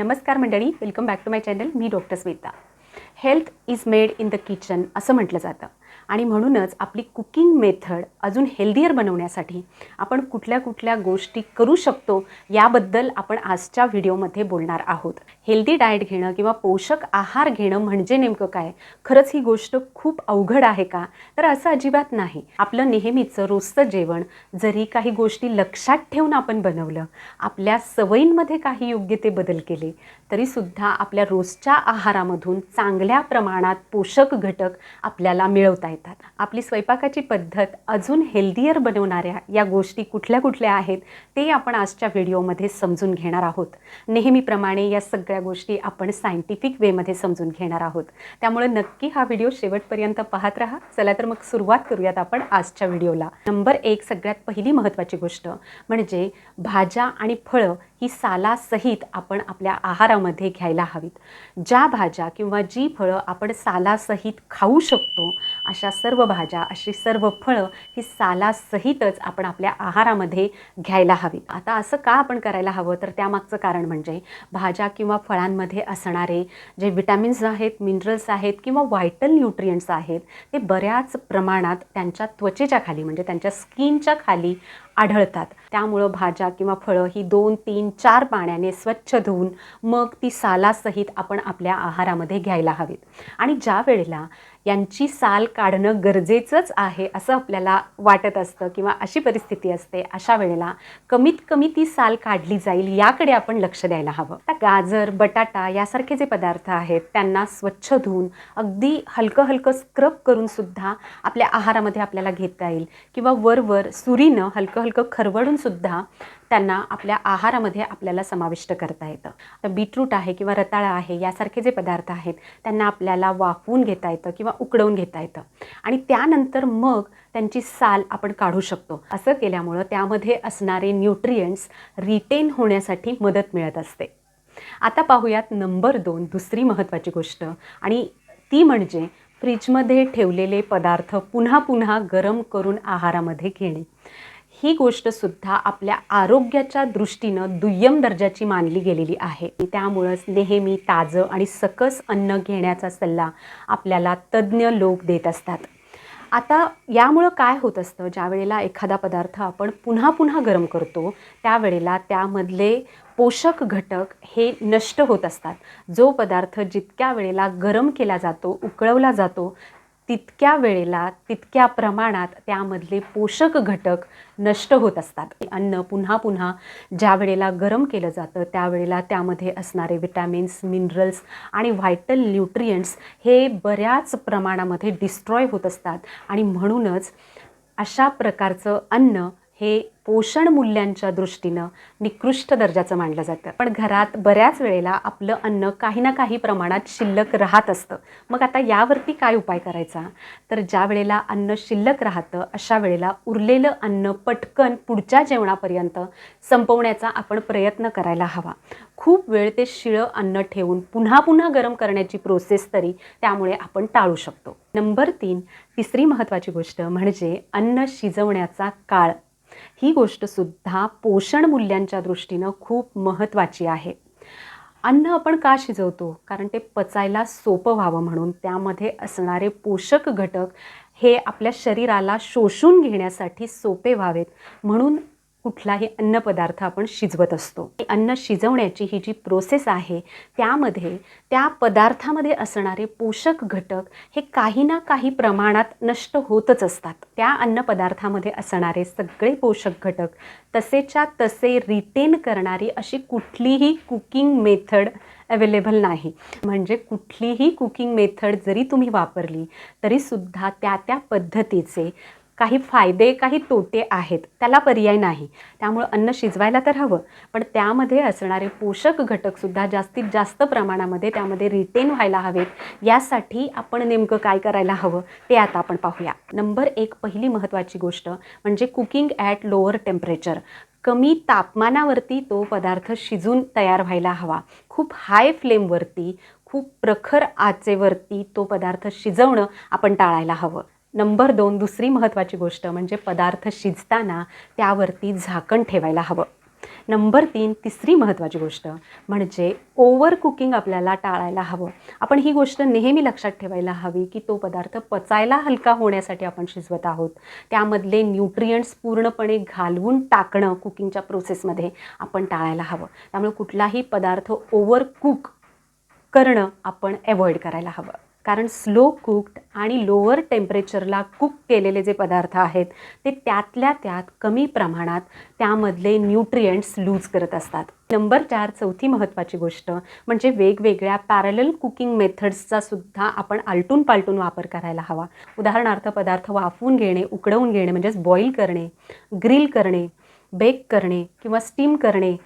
नमस्कार मंडळी welcome back to my channel me doctor Smita. Health is made in the kitchen असं म्हटलं जातं. आणि म्हणूनच आपली कुकिंग मेथड अजून हेल्दियर बनवण्यासाठी आपण कुठल्या कुठल्या गोष्टी करू शकतो याबद्दल आपण आजच्या व्हिडिओमध्ये बोलणार आहोत. हेल्दी डाएट घेणं किंवा पोषक आहार घेणं म्हणजे नेमकं काय? खरंच ही गोष्ट खूप अवघड आहे का? तर असं अजिबात नाही. आपलं नेहमीचं रोजचं जेवण जरी काही गोष्टी लक्षात ठेवून आपण बनवलं आपल्या सवयींमध्ये काही योग्य ते बदल केले तरीसुद्धा आपल्या रोजच्या आहारामधून चांगल्या प्रमाणात पोषक घटक आपल्याला मिळवता येतात. आपली स्वयंपाकाची पद्धत अजून हेल्दियर बनवणाऱ्या या गोष्टी कुठल्या कुठल्या आहेत ते आपण आजच्या व्हिडिओमध्ये समजून घेणार आहोत. नेहमीप्रमाणे या सगळ्या गोष्टी आपण सायंटिफिक वेमध्ये समजून घेणार आहोत. त्यामुळे नक्की हा व्हिडिओ शेवटपर्यंत पाहत राहा. चला तर मग सुरुवात करूयात आपण आजच्या व्हिडिओला. नंबर एक सगळ्यात पहिली महत्त्वाची गोष्ट म्हणजे भाज्या आणि फळं ही सालासहित आपण आपल्या आहारामध्ये घ्यायला हवीत. ज्या भाज्या किंवा जी फळं आपण सालासहित खाऊ शकतो अशा सर्व भाज्या अशी सर्व फळं ही सालासहितच आपण आपल्या आहारामध्ये घ्यायला हवी आता असं का आपण करायला हवं? तर त्यामागचं कारण म्हणजे भाज्या किंवा फळांमध्ये असणारे जे विटॅमिन्स आहेत मिनरल्स आहेत किंवा व्हायटल न्यूट्रियंट्स आहेत ते बऱ्याच प्रमाणात त्यांच्या त्वचेच्या खाली म्हणजे त्यांच्या स्किनच्या खाली आढळतात. त्यामुळं भाज्या किंवा फळं ही दोन तीन चार पाण्याने स्वच्छ धुवून मग ती सालासहित आपण आपल्या आहारामध्ये घ्यायला हवीत. आणि ज्या वेळेला यांची साल काढणं गरजेचंच आहे असं आपल्याला वाटत असतं किंवा अशी परिस्थिती असते. अशा वेळेला कमीत कमी ती साल काढली जाईल याकडे आपण लक्ष द्यायला हवं. आता गाजर बटाटा यासारखे जे पदार्थ आहेत त्यांना स्वच्छ धुवून अगदी हलकं हलकं स्क्रब करून सुद्धा आपल्या आहारामध्ये आपल्याला घेता येईल. किंवा वरवर सुरीनं हलकं हलकं खरवडून सुद्धा त्यांना आपल्या आहारामध्ये आपल्याला समाविष्ट करता येतं. तर बीटरूट आहे किंवा रताळा आहे यासारखे जे पदार्थ आहेत त्यांना आपल्याला वाफवून घेता येतं किंवा उकडवून घेता येतं. आणि त्यानंतर मग त्यांची साल आपण काढू शकतो. असं केल्यामुळं त्यामध्ये असणारे न्यूट्रियंट्स रिटेन होण्यासाठी मदत मिळत असते. आता पाहूयात नंबर दोन दुसरी महत्त्वाची गोष्ट. आणि ती म्हणजे फ्रीजमध्ये ठेवलेले पदार्थ पुन्हा पुन्हा गरम करून आहारामध्ये घेणे. ही गोष्टसुद्धा आपल्या आरोग्याच्या दृष्टीनं दुय्यम दर्जाची मानली गेलेली आहे. त्यामुळंच नेहमी ताजं आणि सकस अन्न घेण्याचा सल्ला आपल्याला तज्ज्ञ लोक देत असतात. आता यामुळं काय होत असतं? ज्या वेळेला एखादा पदार्थ आपण पुन्हा पुन्हा गरम करतो त्यावेळेला त्यामधले पोषक घटक हे नष्ट होत असतात. जो पदार्थ जितक्या वेळेला गरम केला जातो उकळवला जातो तितक्या वेळेला तितक्या प्रमाणात त्यामधले पोषक घटक नष्ट होत असतात. अन्न पुन्हा पुन्हा ज्या वेळेला गरम केलं जातं त्यावेळेला त्यामध्ये असणारे विटॅमिन्स मिनरल्स आणि व्हायटल न्यूट्रियंट्स हे बऱ्याच प्रमाणामध्ये डिस्ट्रॉय होत असतात. आणि म्हणूनच अशा प्रकारचं अन्न हे पोषण मूल्यांच्या दृष्टीनं निकृष्ट दर्जाचं मानलं जातं. पण घरात बऱ्याच वेळेला आपलं अन्न काही ना काही प्रमाणात शिल्लक राहत असतं. मग आता यावरती काय उपाय करायचा? तर ज्या वेळेला अन्न शिल्लक राहतं अशा वेळेला उरलेलं अन्न पटकन पुढच्या जेवणापर्यंत संपवण्याचा आपण प्रयत्न करायला हवा. खूप वेळ ते शिळं अन्न ठेवून पुन्हा पुन्हा गरम करण्याची प्रोसेस तरी त्यामुळे आपण टाळू शकतो. नंबर तीन तिसरी महत्त्वाची गोष्ट म्हणजे अन्न शिजवण्याचा काळ. ही गोष्टसुद्धा पोषण मूल्यांच्या दृष्टीनं खूप महत्त्वाची आहे. अन्न आपण का शिजवतो? कारण ते पचायला सोपं व्हावं म्हणून त्यामध्ये असणारे पोषक घटक हे आपल्या शरीराला शोषून घेण्यासाठी सोपे व्हावेत म्हणून कुठलाही अन्नपदार्थ आपण शिजवत असतो. अन्न शिजवण्याची ही जी प्रोसेस आहे त्यामध्ये त्या पदार्थामध्ये असणारे पोषक घटक हे काही ना काही प्रमाणात नष्ट होतच असतात. त्या अन्नपदार्थामध्ये असणारे सगळे पोषक घटक तसेच्या तसे रिटेन करणारी अशी कुठलीही कुकिंग मेथड अवेलेबल नाही. म्हणजे कुठलीही कुकिंग मेथड जरी तुम्ही वापरली तरीसुद्धा त्या त्या पद्धतीचे काही फायदे काही तोटे आहेत त्याला पर्याय नाही. त्यामुळं अन्न शिजवायला तर हवं पण त्यामध्ये असणारे पोषक घटकसुद्धा जास्तीत जास्त प्रमाणामध्ये त्यामध्ये रिटेन व्हायला हवेत. यासाठी आपण नेमकं काय करायला हवं ते आता आपण पाहूया. नंबर एक पहिली महत्त्वाची गोष्ट म्हणजे कुकिंग ॲट लोअर टेम्परेचर कमी तापमानावरती तो पदार्थ शिजून तयार व्हायला हवा. खूप हाय फ्लेमवरती खूप प्रखर आचेवरती तो पदार्थ शिजवणं आपण टाळायला हवं. नंबर दोन दुसरी महत्त्वाची गोष्ट म्हणजे पदार्थ शिजताना त्यावरती झाकण ठेवायला हवं. नंबर तीन तिसरी महत्त्वाची गोष्ट म्हणजे ओव्हर कुकिंग आपल्याला टाळायला हवं. आपण ही गोष्ट नेहमी लक्षात ठेवायला हवी की तो पदार्थ पचायला हलका होण्यासाठी आपण शिजवत आहोत. त्यामधले न्यूट्रियंट्स पूर्णपणे घालवून टाकणं कुकिंगच्या प्रोसेसमध्ये आपण टाळायला हवं. त्यामुळे कुठलाही पदार्थ ओव्हर कुक करणं आपण अवॉइड करायला हवं. कारण स्लो कुक्ड आणि लोअर टेम्परेचरला कुक केलेले जे पदार्थ आहेत ते त्यातल्या त्यात कमी प्रमाणात त्यामधले न्यूट्रियंट्स लूज करत असतात. नंबर चार चौथी महत्त्वाची गोष्ट म्हणजे वेगवेगळ्या पॅरलल कुकिंग मेथड्सचा सुद्धा आपण आलटून पालटून वापर करायला हवा. उदाहरणार्थ पदार्थ वाफवून घेणे उकडवून घेणे म्हणजेच बॉईल करणे ग्रिल करणे बेक करणे किंवा स्टीम करणे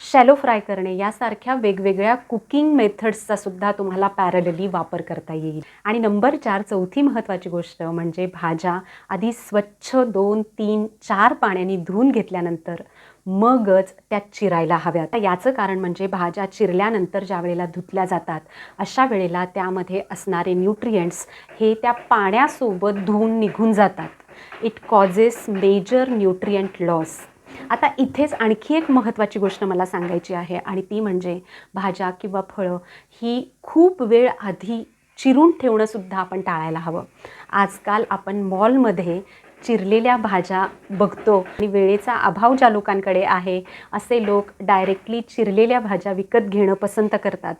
शॅलो फ्राय करणे यासारख्या वेगवेगळ्या कुकिंग मेथड्सचा सुद्धा तुम्हाला पॅरलली वापर करता येईल. आणि नंबर चार चौथी महत्त्वाची गोष्ट म्हणजे भाज्या आधी स्वच्छ दोन तीन चार पाण्याने धुवून घेतल्यानंतर मगच त्या चिरायला हव्यात. याचं कारण म्हणजे भाज्या चिरल्यानंतर ज्या वेळेला धुतल्या जातात अशा वेळेला त्यामध्ये असणारे न्यूट्रियंट्स हे त्या पाण्यासोबत धुवून निघून जातात. It causes major nutrient loss आता इथेच आणखी एक महत्त्वाची गोष्ट मला सांगायची आहे आणि ती म्हणजे भाज्या किंवा फळं ही खूप वेळ आधी चिरून ठेवणंसुद्धा आपण टाळायला हवं. आजकाल आपण मॉलमध्ये चिरलेल्या भाज्या बघतो आणि वेळेचा अभाव ज्या लोकांकडे आहे असे लोक डायरेक्टली चिरलेल्या भाज्या विकत घेणं पसंत करतात.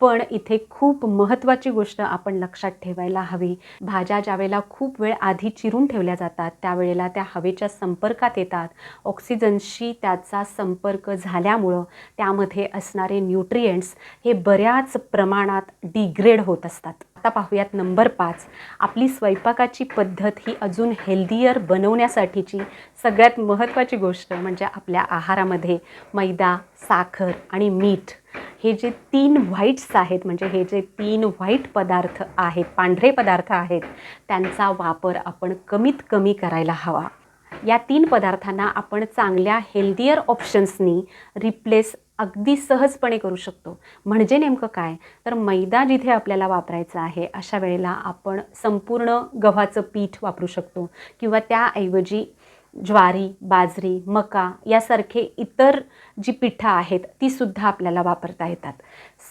पण इथे खूप महत्त्वाची गोष्ट आपण लक्षात ठेवायला हवी. भाज्या ज्यावेळेला खूप वेळ आधी चिरून ठेवल्या जातात त्यावेळेला त्या हवेच्या संपर्कात येतात. ऑक्सिजनशी त्याचा संपर्क झाल्यामुळं त्यामध्ये असणारे न्यूट्रियंट्स हे बऱ्याच प्रमाणात डिग्रेड होत असतात. आता पाहूयात नंबर पाच. आपली स्वयंपाकाची पद्धत ही अजून हेल्दियर बनवण्यासाठीची सगळ्यात महत्त्वाची गोष्ट म्हणजे आपल्या आहारामध्ये मैदा साखर आणि मीठ. हे जे तीन व्हाईट्स आहेत म्हणजे हे जे तीन व्हाईट पदार्थ आहेत पांढरे पदार्थ आहेत त्यांचा वापर आपण कमीत कमी करायला हवा. या तीन पदार्थांना आपण चांगल्या हेल्दियर ऑप्शन्सनी रिप्लेस अगदी सहजपणे करू शकतो. म्हणजे नेमकं काय? तर मैदा जिथे आपल्याला वापरायचा आहे अशा वेळेला आपण संपूर्ण गव्हाचं पीठ वापरू शकतो. किंवा त्याऐवजी ज्वारी बाजरी मका यासारखे इतर जी पिठं आहेत तीसुद्धा आपल्याला वापरता येतात.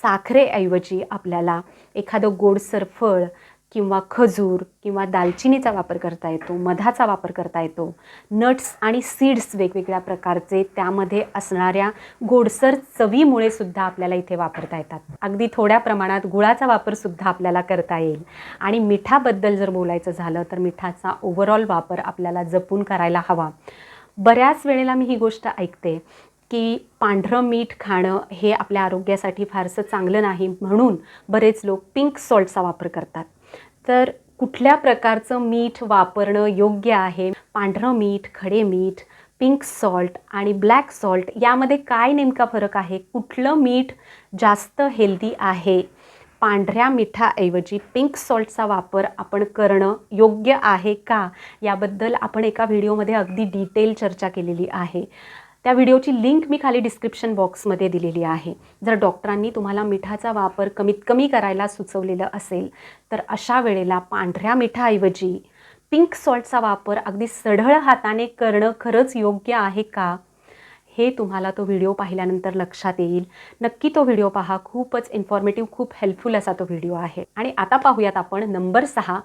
साखरेऐवजी आपल्याला एखादं गोडसर फळ किंवा खजूर किंवा दालचिनीचा वापर करता येतो मधाचा वापर करता येतो. नट्स आणि सीड्स वेगवेगळ्या प्रकारचे त्यामध्ये असणाऱ्या गोडसर चवीमुळे सुद्धा आपल्याला इथे वापरता येतात. अगदी थोड्या प्रमाणात गुळाचा वापरसुद्धा आपल्याला करता येईल. आणि मिठाबद्दल जर बोलायचं झालं तर मिठाचा ओव्हरऑल वापर आपल्याला जपून करायला हवा. बऱ्याच वेळेला मी ही गोष्ट ऐकते की पांढरं मीठ खाणं हे आपल्या आरोग्यासाठी फारसं चांगलं नाही म्हणून बरेच लोक पिंक सॉल्टचा वापर करतात. तर कुठल्या प्रकारचं मीठ वापरणं योग्य आहे? पांढरं मीठ खडे मीठ पिंक सॉल्ट आणि ब्लॅक सॉल्ट यामध्ये काय नेमका फरक आहे? कुठलं मीठ जास्त हेल्दी आहे? पांढऱ्या मिठाऐवजी पिंक सॉल्टचा वापर आपण करणं योग्य आहे का? याबद्दल आपण एका व्हिडिओमध्ये अगदी डिटेल चर्चा केलेली आहे. त्या व्हिडिओची लिंक मी खाली डिस्क्रिप्शन बॉक्समध्ये दिलेली आहे. जर डॉक्टरांनी तुम्हाला मिठाचा वापर कमीत कमी करायला सुचवलेलं असेल तर अशा वेळेला पांढऱ्या मिठाऐवजी पिंक सॉल्टचा वापर अगदी सढळ हाताने करणं खरंच योग्य आहे का? हे तुम्हाला तो व्हिडिओ पाहिल्यानंतर लक्षात येईल. नक्की तो व्हिडिओ पहा. खूपच इन्फॉर्मेटिव्ह खूप हेल्पफुल असा तो व्हिडिओ आहे. आणि आता पाहूयात आपण नंबर सहा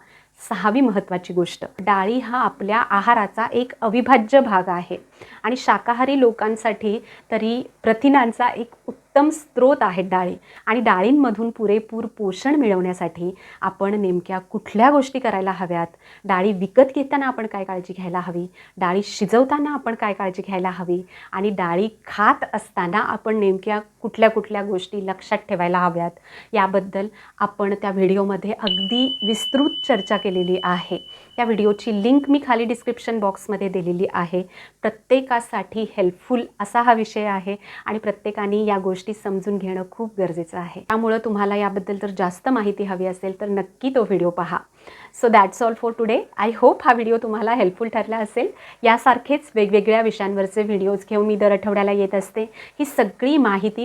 सहावी महत्त्वाची गोष्ट. डाळी हा आपल्या आहाराचा एक अविभाज्य भाग आहे. आणि शाकाहारी लोकांसाठी तरी प्रथिनांचा एक उत्तम स्रोत आहेत डाळी. आणि डाळींमधून पुरेपूर पोषण मिळवण्यासाठी आपण नेमक्या कुठल्या गोष्टी करायला हव्यात? डाळी विकत घेताना आपण काय काळजी घ्यायला हवी? डाळी शिजवताना आपण काय काळजी घ्यायला हवी? आणि डाळी खात असताना आपण नेमक्या कुठल्या कुठल्या गोष्टी लक्षात ठेवायला हव्यात याबद्दल आपण त्या व्हिडिओमध्ये अगदी विस्तृत चर्चा केलेली आहे. त्या व्हिडिओची लिंक मी खाली डिस्क्रिप्शन बॉक्समध्ये दिलेली आहे. प्रत्येकासाठी हेल्पफुल असा हा विषय आहे आणि प्रत्येकाने या गोष्टी समजून घेणं खूप गरजेचं आहे. त्यामुळं तुम्हाला याबद्दल जर जास्त माहिती हवी असेल तर नक्की तो व्हिडिओ पहा. So that's all for today I hope हा व्हिडिओ तुम्हाला हेल्पफुल ठरला असेल. यासारखेच वेगवेगळ्या विषयांवरचे व्हिडिओज घेऊन मी दर आठवड्याला येत असते. ही सगळी माहिती